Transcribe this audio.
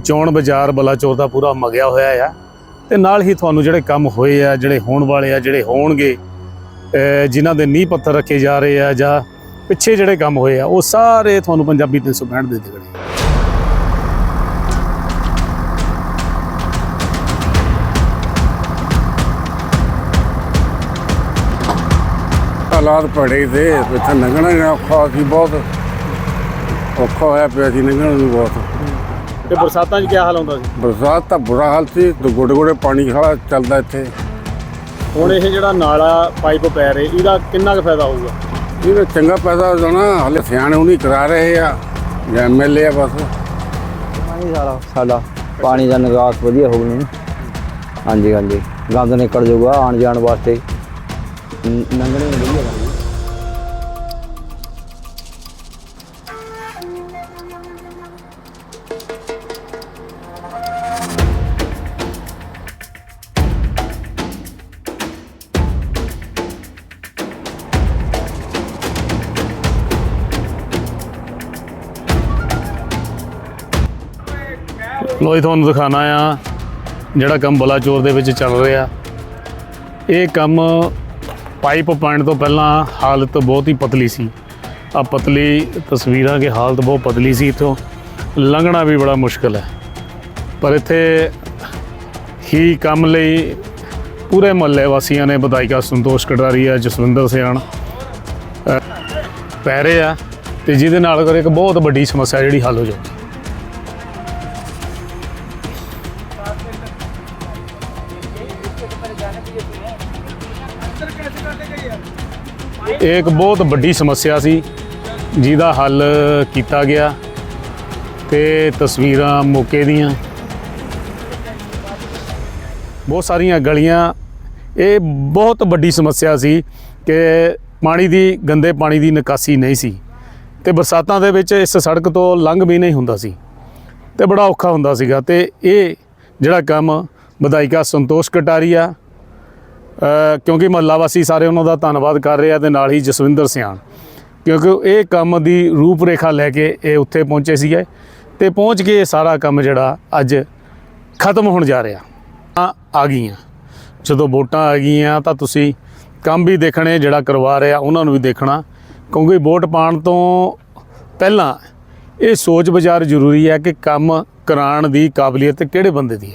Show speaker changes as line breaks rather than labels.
ਚੌਣ ਬਾਜ਼ਾਰ ਬਲਾਚੌਰ ਦਾ ਪੂਰਾ ਮਗਿਆ ਹੋਇਆ ਆ। ਤੇ ਨਾਲ ਹੀ ਤੁਹਾਨੂੰ ਜਿਹੜੇ ਕੰਮ ਹੋਏ ਆ, ਜਿਹੜੇ ਹੋਣ ਵਾਲੇ ਆ, ਜਿਹੜੇ ਹੋਣਗੇ, ਅਹ ਜਿਨ੍ਹਾਂ ਦੇ ਨੀਂਹ ਪੱਥਰ ਰੱਖੇ ਜਾ ਰਹੇ ਆ ਜਾਂ ਪਿੱਛੇ ਜਿਹੜੇ ਕੰਮ ਹੋਏ ਆ, ਉਹ ਸਾਰੇ ਤੁਹਾਨੂੰ ਪੰਜਾਬੀ 365 ਦੇ ਦਿਖਣੇ
ਹਾਲਾਤ ਪੜੇ ਤੇ ਇੱਥੇ ਲੰਘਣਾ ਔਖਾ ਸੀ, ਬਹੁਤ ਔਖਾ ਹੋਇਆ ਪਿਆ ਸੀ, ਲੰਘਣਾ ਵੀ ਬਹੁਤ।
ਤੇ ਬਰਸਾਤਾਂ 'ਚ ਕੀ ਹਾਲ ਹੁੰਦਾ ਸੀ?
ਬਰਸਾਤ ਤਾਂ ਬੁਰਾ ਹਾਲ ਸੀ ਤੇ ਗੋਡੇ ਗੋਡੇ ਪਾਣੀ ਖੜਾ ਚੱਲਦਾ ਇੱਥੇ।
ਹੁਣ ਇਹ ਜਿਹੜਾ ਨਾਲਾ ਪਾਈਪ ਪੈ ਰਿਹਾ ਇਹਦਾ ਕਿੰਨਾ ਕੁ ਫਾਇਦਾ ਹੋਊਗਾ?
ਇਹਦਾ ਚੰਗਾ ਪੈਸਾ ਜਾਣਾ ਹਲੇ ਸਿਆਣੇ ਹੁਣੀ ਕਰਾ ਰਹੇ ਆ ਜਾਂ ਐਮਐਲਏ ਆ ਬਸ।
ਪਾਣੀ ਸਾਰਾ ਸਾਡਾ ਪਾਣੀ ਦਾ ਨਿਕਾਸ ਵਧੀਆ ਹੋ ਗਿਆ ਹਾਂਜੀ ਹਾਂਜੀ। ਗੰਦ ਨਿਕਲ ਜਾਊਗਾ ਆਉਣ ਜਾਣ ਵਾਸਤੇ। ਨ- ਲੰਘਣੇ ਨੂੰ ਵਧੀਆ
ਲੋ ਜੀ, ਤੁਹਾਨੂੰ ਦਿਖਾਣਾ ਆ ਜਿਹੜਾ ਕੰਮ ਬਲਾਚੌਰ ਦੇ ਵਿੱਚ ਚੱਲ ਰਿਹਾ। ਇਹ ਕੰਮ ਪਾਈਪ ਪਾਉਣ ਤੋਂ ਪਹਿਲਾਂ ਹਾਲਤ ਬਹੁਤ ਹੀ ਪਤਲੀ ਸੀ। ਆ ਪਤਲੀ ਤਸਵੀਰਾਂ ਕੇ ਹਾਲਤ ਬਹੁਤ ਪਤਲੀ ਸੀ ਇਥੋਂ। ਲੰਘਣਾ ਵੀ ਬੜਾ ਮੁਸ਼ਕਲ ਹੈ। ਪਰ ਇੱਥੇ ਹੀ ਕੰਮ ਲਈ ਪੂਰੇ ਮਹੱਲੇ ਵਾਸੀਆਂ ਨੇ ਵਿਧਾਇਕਾ ਸੰਤੋਸ਼ ਕਟਾਰੀਆ, ਜਸਵਿੰਦਰ ਸਿਆਣ ਪੈ ਰਹੇ ਆ ਤੇ ਜਿਹਦੇ ਨਾਲ ਕਰ ਇੱਕ ਬਹੁਤ ਵੱਡੀ ਸਮੱਸਿਆ ਜਿਹੜੀ ਹੱਲ ਹੋ ਜਾਊਗੀ। ਇਹ ਇੱਕ ਬਹੁਤ ਵੱਡੀ ਸਮੱਸਿਆ ਸੀ, ਜਿਹਦਾ ਹੱਲ ਕੀਤਾ ਗਿਆ ਤੇ ਤਸਵੀਰਾਂ ਮੌਕੇ ਦੀਆਂ। ਬਹੁਤ ਸਾਰੀਆਂ ਗਲੀਆਂ। ਇਹ ਬਹੁਤ ਵੱਡੀ ਸਮੱਸਿਆ ਸੀ ਕਿ ਪਾਣੀ ਦੀ, ਗੰਦੇ ਪਾਣੀ ਦੀ ਨਿਕਾਸੀ ਨਹੀਂ ਸੀ ਤੇ ਬਰਸਾਤਾਂ ਦੇ ਵਿੱਚ ਇਸ ਸੜਕ ਤੋਂ ਲੰਘ ਵੀ ਨਹੀਂ ਹੁੰਦਾ ਸੀ ਤੇ ਬੜਾ ਔਖਾ ਹੁੰਦਾ ਸੀਗਾ ਤੇ ਇਹ ਜਿਹੜਾ ਕੰਮ ਵਿਧਾਇਕਾ ਸੰਤੋਸ਼ ਕਟਾਰੀਆ। ਕਿਉਂਕਿ ਮਹੱਲਾ ਵਾਸੀ ਸਾਰੇ ਉਹਨਾਂ ਦਾ ਧੰਨਵਾਦ ਕਰ ਰਹੇ ਆ ਤੇ ਨਾਲ ਹੀ ਜਸਵਿੰਦਰ ਸਿਆਣ। ਕਿਉਂਕਿ ਇਹ ਕੰਮ ਦੀ ਰੂਪ ਰੇਖਾ ਲੈ ਕੇ ਇਹ ਉੱਥੇ ਪਹੁੰਚੇ ਸੀਗੇ ਤੇ ਪਹੁੰਚ ਕੇ ਇਹ ਸਾਰਾ ਕੰਮ ਜਿਹੜਾ ਅੱਜ ਖਤਮ ਹੋਣ ਜਾ ਰਿਹਾ। ਆ ਆ ਗਈਆਂ। ਜਦੋਂ ਵੋਟਾਂ ਆ ਗਈਆਂ ਤਾਂ ਤੁਸੀਂ ਕੰਮ ਵੀ ਦੇਖਣੇ, ਜਿਹੜਾ ਕਰਵਾ ਰਿਹਾ ਉਹਨਾਂ ਨੂੰ ਵੀ ਦੇਖਣਾ। ਕਿਉਂਕਿ ਵੋਟ ਪਾਣ ਤੋਂ ਪਹਿਲਾਂ ਇਹ ਸੋਚ ਵਿਚਾਰ ਜ਼ਰੂਰੀ ਹੈ ਕਿ ਕੰਮ ਕਰਾਉਣ ਦੀ ਕਾਬਲੀਅਤ ਕਿਹੜੇ ਬੰਦੇ ਦੀ ਹੈ?